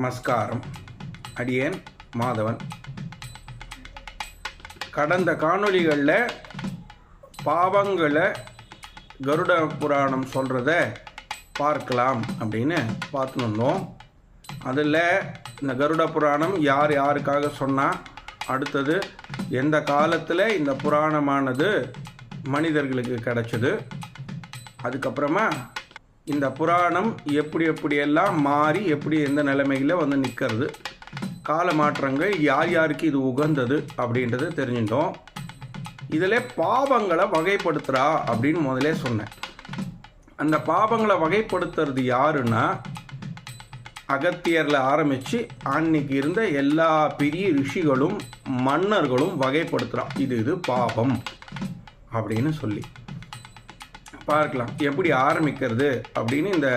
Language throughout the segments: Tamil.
நமஸ்காரம். அடியேன் மாதவன். கடந்த காணொளிகளில் பாவங்களை கருட புராணம் சொல்கிறத பார்க்கலாம் அப்படின்னு பார்த்துன்னு வந்தோம். அதில் இந்த கருட புராணம் யார் யாருக்காக சொன்னால் அடுத்தது எந்த காலத்தில் இந்த புராணமானது மனிதர்களுக்கு கிடைச்சது அதுக்கப்புறமா இந்த புராணம் எப்படி எப்படியெல்லாம் மாறி எப்படி எந்த நிலைமையில் வந்து நிற்கிறது கால மாற்றங்கள் யார் யாருக்கு இது உகந்தது அப்படின்றது தெரிஞ்சுட்டோம். இதில் பாவங்களை வகைப்படுத்துகிறா அப்படின்னு முதலே சொன்னேன். அந்த பாவங்களை வகைப்படுத்துறது யாருன்னா அகத்தியரில் ஆரம்பித்து அன்னைக்கு இருந்த எல்லா பெரிய ரிஷிகளும் மன்னர்களும் வகைப்படுத்துகிறான் இது இது பாவம் அப்படின்னு சொல்லி. பார்க்கலாம். எப்படி ஆரம்பிக்கிறது அப்படின்னு இந்த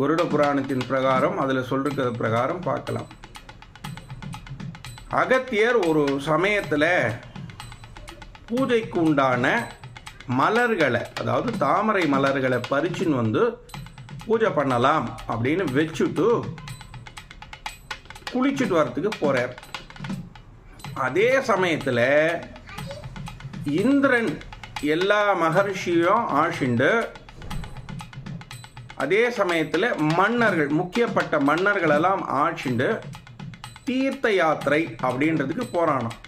வருட புராணத்தின் பிரகாரம் அதில் சொல்லிருக்கிற பிரகாரம் பார்க்கலாம். அகத்தியர் ஒரு சமயத்தில் பூஜைக்கு உண்டான மலர்களை அதாவது தாமரை மலர்களை பறிச்சுன்னு வந்து பூஜை பண்ணலாம் அப்படின்னு வச்சுட்டு குளிச்சுட்டு வரத்துக்கு போகிறார் அதே சமயத்தில் இந்திரன் எல்லா மகர்ஷியும் ஆஷிண்டு அதே சமயத்தில் மன்னர்கள் முக்கியப்பட்ட மன்னர்களெல்லாம் ஆட்சிண்டு தீர்த்த யாத்திரை அப்படின்றதுக்கு போராணம்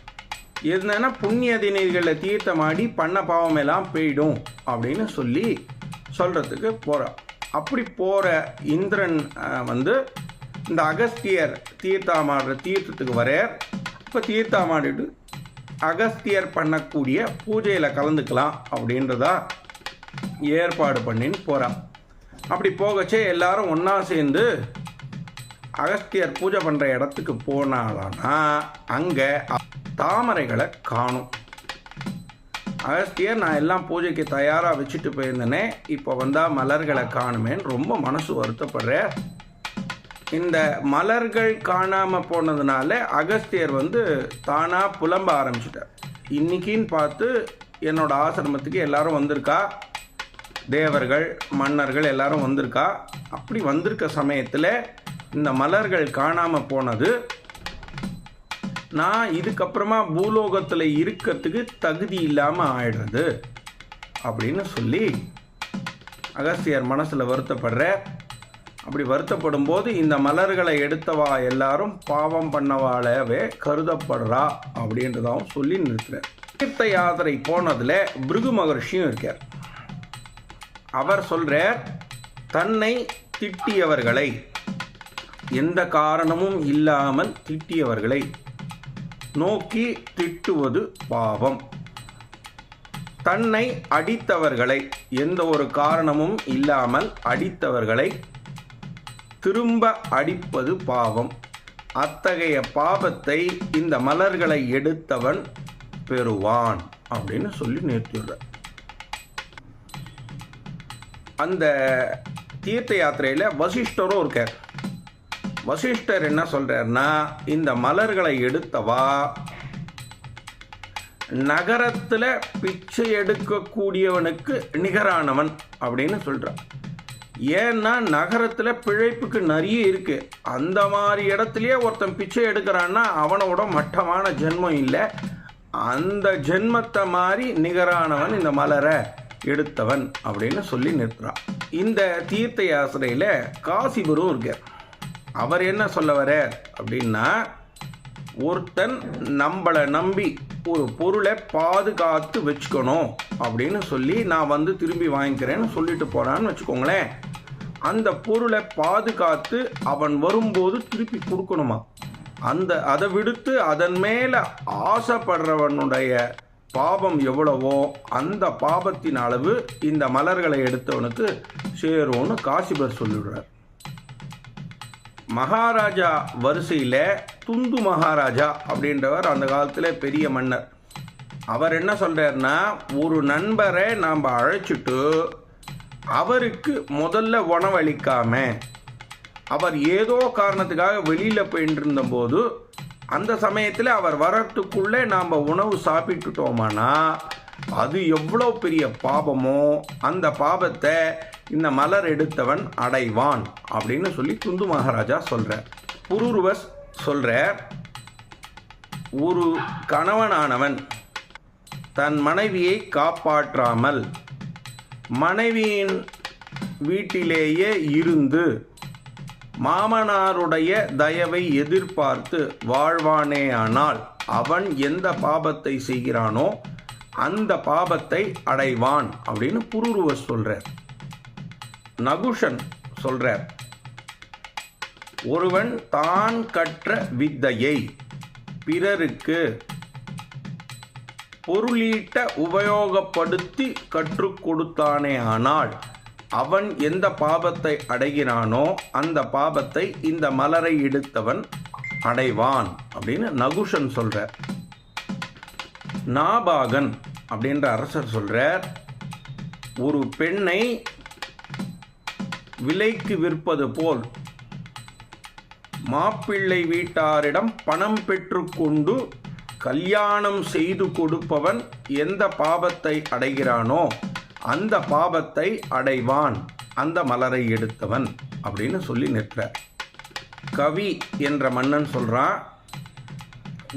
என்னன்னா புண்ணிய தினைகளில் தீர்த்தமாடி பண்ண பாவம் எல்லாம் போயிடும் அப்படின்னு சொல்லி சொல்கிறதுக்கு போகிறான் அப்படி போகிற இந்திரன் வந்து இந்த அகஸ்தியர் தீர்த்தாமாடுற தீர்த்தத்துக்கு வரையார் இப்போ தீர்த்தாமாடிட்டு அகஸ்தியர் பண்ணக்கூடிய பூஜையில் கலந்துக்கலாம் அப்படின்றதா ஏற்பாடு பண்ணின்னு போகிறான் அப்படி போகச்சே எல்லாரும் ஒன்றா சேர்ந்து அகஸ்தியர் பூஜை பண்ணுற இடத்துக்கு போனாலானா அங்கே தாமரைகளை காணும். அகஸ்தியர் நான் எல்லாம் பூஜைக்கு தயாராக வச்சுட்டு போயிருந்தேனே இப்போ வந்தால் மலர்களை காணுமேன்னு ரொம்ப மனசு வருத்தப்படுறேன். இந்த மலர்கள் காணாமல் போனதுனால அகஸ்தியர் வந்து தானாக புலம்ப ஆரம்பிச்சிட்டார். இன்னைக்குன்னு பார்த்து என்னோட ஆசிரமத்துக்கு எல்லாரும் வந்திருக்கா? தேவர்கள் மன்னர்கள் எல்லாரும் வந்திருக்கா? அப்படி வந்திருக்க சமயத்தில் இந்த மலர்கள் காணாமல் போனது நான் இதுக்கப்புறமா பூலோகத்தில் இருக்கிறதுக்கு தகுதி இல்லாமல் ஆயிடுறது அப்படின்னு சொல்லி அகஸ்தியர் மனசில் வருத்தப்படுற அப்படி வருத்தப்படும் போது இந்த மலர்களை எடுத்தவா எல்லாரும் பாவம் பண்ணவாளவே கருதப்படுறா அப்படின்றதாகவும் சொல்லி நிறுத்துறார் தீர்த்த யாத்திரை போனதில் பிருகு மகர்ஷியும் இருக்கார். அவர் சொல்கிறார் தன்னை திட்டியவர்களை எந்த காரணமும் இல்லாமல் திட்டியவர்களை நோக்கி திட்டுவது பாவம். தன்னை அடித்தவர்களை எந்த ஒரு காரணமும் இல்லாமல் அடித்தவர்களை திரும்ப அடிப்பது பாவம். அத்தகைய பாவத்தை இந்த மலர்களை எடுத்தவன் பெறுவான் அப்படின்னு சொல்லி நிறுத்திடுற அந்த தீர்த்த யாத்திரையில் வசிஷ்டரும் இருக்கார். வசிஷ்டர் என்ன சொல்றாருன்னா இந்த மலர்களை எடுத்தவா? நகரத்தில் பிச்சை எடுக்கக்கூடியவனுக்கு நிகரானவன் அப்படின்னு சொல்கிறான் ஏன்னா நகரத்தில் பிழைப்புக்கு நிறைய இருக்குது அந்த மாதிரி இடத்துலையே ஒருத்தன் பிச்சை எடுக்கிறான்னா அவனோட மட்டமான ஜென்மம் இல்லை. அந்த ஜென்மத்தை மாதிரி நிகரானவன் இந்த மலரை எடுத்தவன் அப்படின்னு சொல்லி நிற்கிறான். இந்த தீர்த்த யாத்திரையில் காசிபுரும் இருக்கார். அவர் என்ன சொல்ல வர அப்படின்னா ஒருத்தன் நம்மளை நம்பி ஒரு பொருளை பாதுகாத்து வச்சுக்கணும் அப்படின்னு சொல்லி நான் வந்து திரும்பி வாங்கிக்கிறேன்னு சொல்லிட்டு போகிறான்னு வச்சுக்கோங்களேன். அந்த பொருளை பாதுகாத்து அவன் வரும்போது திருப்பி கொடுக்கணுமா? அந்த அதை விடுத்து அதன் மேலே ஆசைப்படுறவனுடைய பாபம் எவ்வளவோ அந்த பாபத்தின் அளவு இந்த மலர்களை எடுத்தவனுக்கு சேரும்னு காசிபர் சொல்லிடுறார். மகாராஜா வரிசையில் துந்து மகாராஜா அப்படின்றவர் அந்த காலத்தில் பெரிய மன்னர். அவர் என்ன சொல்கிறார்னா ஒரு நண்பரை நாம் அழைச்சிட்டு அவருக்கு முதல்ல உணவளிக்காம அவர் ஏதோ காரணத்துக்காக வெளியில் போயிட்டு இருந்தபோது அந்த சமயத்தில் அவர் வரத்துக்குள்ளே நாம் உணவு சாப்பிட்டுட்டோமானா அது எவ்வளோ பெரிய பாபமோ அந்த பாபத்தை இந்த மலர் எடுத்தவன் அடைவான் அப்படின்னு சொல்லி துந்து மகாராஜா சொல்கிறார் புரூர்வஸ் சொல்கிறார் ஒரு கணவனானவன் தன் மனைவியை காப்பாற்றாமல் மனைவியின் வீட்டிலேயே இருந்து மாமனாருடைய தயவை எதிர்பார்த்து வாழ்வானேயானால் அவன் எந்த பாபத்தை செய்கிறானோ அந்த பாபத்தை அடைவான் அப்படின்னு புருருவர் சொல்றார். நகுஷன் சொல்றார். ஒருவன் தான் கற்ற வித்தையை பிறருக்கு பொருளீட்ட உபயோகப்படுத்தி கற்றுக் கொடுத்தானே ஆனால் அவன் எந்த பாபத்தை அடைகிறானோ அந்த பாபத்தை இந்த மலரை எடுத்தவன் அடைவான் அப்படின்னு நகுஷன் சொல்றார். நாபாகன் அப்படின்ற அரசர் சொல்றார் ஒரு பெண்ணை விலைக்கு விற்பது போல் மாப்பிள்ளை வீட்டாரிடம் பணம் பெற்றுக்கொண்டு கல்யாணம் செய்து கொடுப்பவன் எந்த பாபத்தை அடைகிறானோ அந்த பாபத்தை அடைவான் அந்த மலரை எடுத்தவன் அப்படின்னு சொல்லி நிற்கிறார் கவி என்ற மன்னன் சொல்கிறான்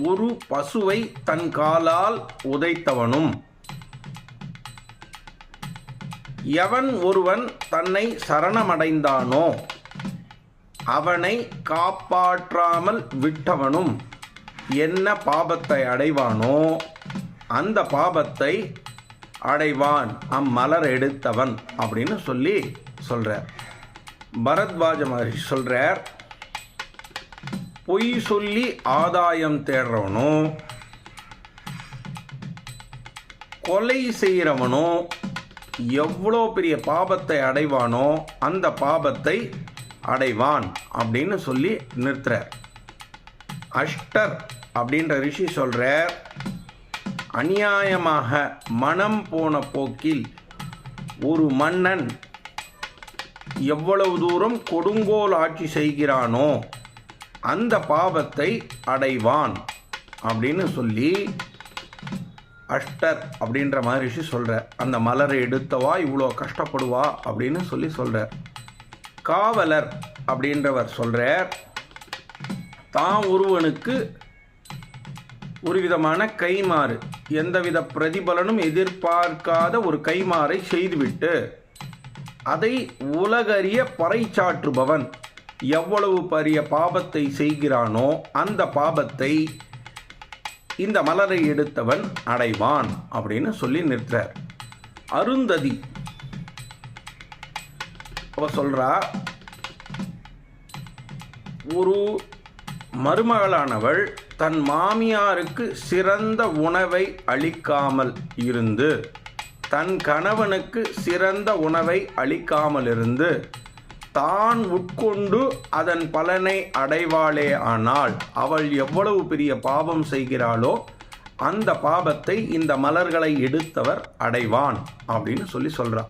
ஒரு பசுவை தன் காலால் உதைத்தவனும் எவன் ஒருவன் தன்னை சரணமடைந்தானோ அவனை காப்பாற்றாமல் விட்டவனும் என்ன பாபத்தை அடைவானோ அந்த பாபத்தை அடைவான். அம்மலர் எடுத்தவன் அப்படின்னு சொல்லி சொல்கிறார் பரத்வாஜ மகர்ஷி சொல்கிறார் பொய் சொல்லி ஆதாயம் தேடுறவனும் கொலை செய்கிறவனும் எவ்வளோ பெரிய பாபத்தை அடைவானோ அந்த பாபத்தை அடைவான் அப்படின்னு சொல்லி நிறுத்துறார். அஷ்டர் அப்படின்ற ரிஷி சொல்கிறார் அநியாயமாக மனம் போன போக்கில் ஒரு மன்னன் எவ்வளவு தூரம் கொடுங்கோல் ஆட்சி செய்கிறானோ அந்த பாவத்தை அடைவான். அப்படின்னு சொல்லி அஷ்டர் அப்படின்ற மகரிஷி சொல்ற அந்த மலரை எடுத்தவா? இவ்வளோ கஷ்டப்படுவா? அப்படின்னு சொல்லி சொல்கிறார் காவலர் அப்படின்றவர் சொல்கிறார் தான் ஒருவனுக்கு ஒரு விதமான கைமாறு எந்தவித பிரதிபலனும் எதிர்பார்க்காத ஒரு கைமாறை செய்துவிட்டு அதை உலகறிய பறைச்சாற்றுபவன் எவ்வளவு பெரிய பாபத்தை செய்கிறானோ அந்த பாபத்தை இந்த மலரை எடுத்தவன் அடைவான் அப்படின்னு சொல்லி நிற்கிறார் அருந்ததி. அவ சொல்றா ஒரு மருமகளானவள் தன் மாமியாருக்கு சிறந்த உணவை அளிக்காமல் இருந்து தன் கணவனுக்கு சிறந்த உணவை அளிக்காமல் இருந்து தான் உட்கொண்டு அதன் பலனை அடைவாளே ஆனால் அவள் எவ்வளவு பெரிய பாவம் செய்கிறாளோ அந்த பாபத்தை இந்த மலர்களை எடுத்தவர் அடைவான் அப்படின்னு சொல்லி சொல்றார்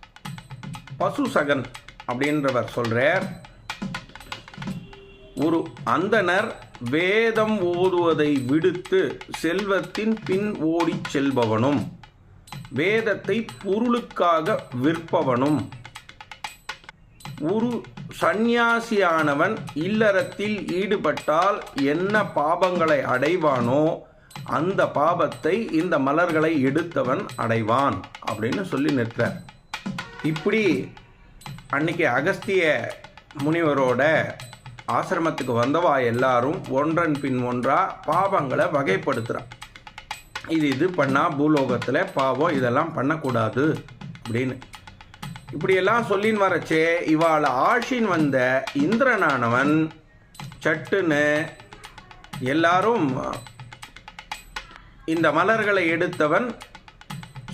பசுசகன் அப்படின்றவர் சொல்கிறார் ஒரு அந்தனர் வேதம் ஓதுவதை விடுத்து செல்வத்தின் பின் ஓடிச் செல்பவனும் வேதத்தை பொருளுக்காக விற்பவனும். ஒரு சந்நியாசியானவன் இல்லறத்தில் ஈடுபட்டால் என்ன பாபங்களை அடைவானோ அந்த பாபத்தை இந்த மலர்களை எடுத்தவன் அடைவான் அப்படின்னு சொல்லி நிற்கிறார் இப்படி அன்னைக்கு அகஸ்திய முனிவரோட ஆசிரமத்துக்கு வந்தவா எல்லாரும் ஒன்றன் பின் ஒன்றா பாவங்களை வகைப்படுத்துகிறான் இது இது பண்ணால் பூலோகத்தில் பாவம் இதெல்லாம் பண்ணக்கூடாது அப்படின்னு. இப்படியெல்லாம் சொல்லின்னு வரச்சே இவாளை ஆஷின் வந்த இந்திரனானவன் சட்டுன்னு எல்லாரும் இந்த மலர்களை எடுத்தவன்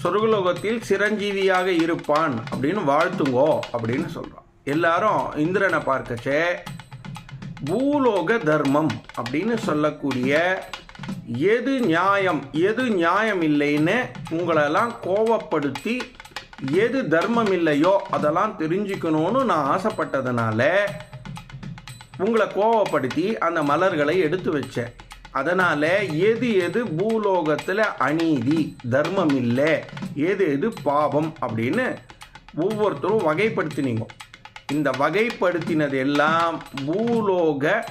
சொர்க்கலோகத்தில் சிரஞ்சீவியாக இருப்பான் அப்படின்னு வாழ்த்துங்கோ அப்படின்னு சொல்கிறான் எல்லாரும் இந்திரனை பார்க்கச்சே பூலோக தர்மம் அப்படின்னு சொல்லக்கூடிய எது நியாயம் எது நியாயம் இல்லைன்னு உங்களெல்லாம் கோவப்படுத்தி எது தர்மம் இல்லையோ அதெல்லாம் தெரிஞ்சுக்கணும்னு நான் ஆசைப்பட்டதுனால உங்களை கோவப்படுத்தி அந்த மலர்களை எடுத்து வச்சேன். அதனால் எது எது பூலோகத்தில் அநீதி தர்மம் இல்லை எது எது பாவம் அப்படின்னு ஒவ்வொருத்தரும் வகைப்படுத்தினீங்க. இந்த வகைப்படுத்தினது எல்லாம் பூலோக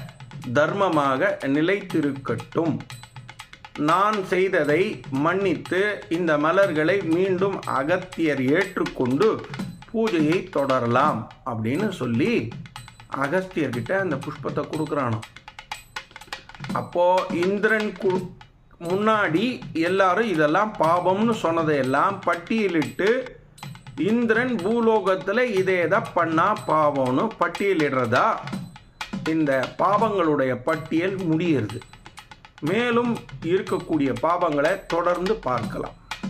தர்மமாக நிலைத்திருக்கட்டும். நான் செய்ததை மன்னித்து இந்த மலர்களை மீண்டும் அகத்தியர் ஏற்றுக்கொண்டு பூஜையை தொடரலாம் அப்படின்னு சொல்லி அகஸ்தியர்கிட்ட அந்த புஷ்பத்தை கொடுக்குறானோ அப்போ இந்திரன் கு முன்னாடி எல்லாரும் இதெல்லாம் பாபம்னு சொன்னதையெல்லாம் பட்டியலிட்டு இந்திரன் பூலோகத்தில் இதை எதை பண்ணா பாவம்னு பட்டியலிடுறதா? இந்த பாவங்களுடைய பட்டியல் முடியிறது. மேலும் இருக்கக்கூடிய பாவங்களை தொடர்ந்து பார்க்கலாம்.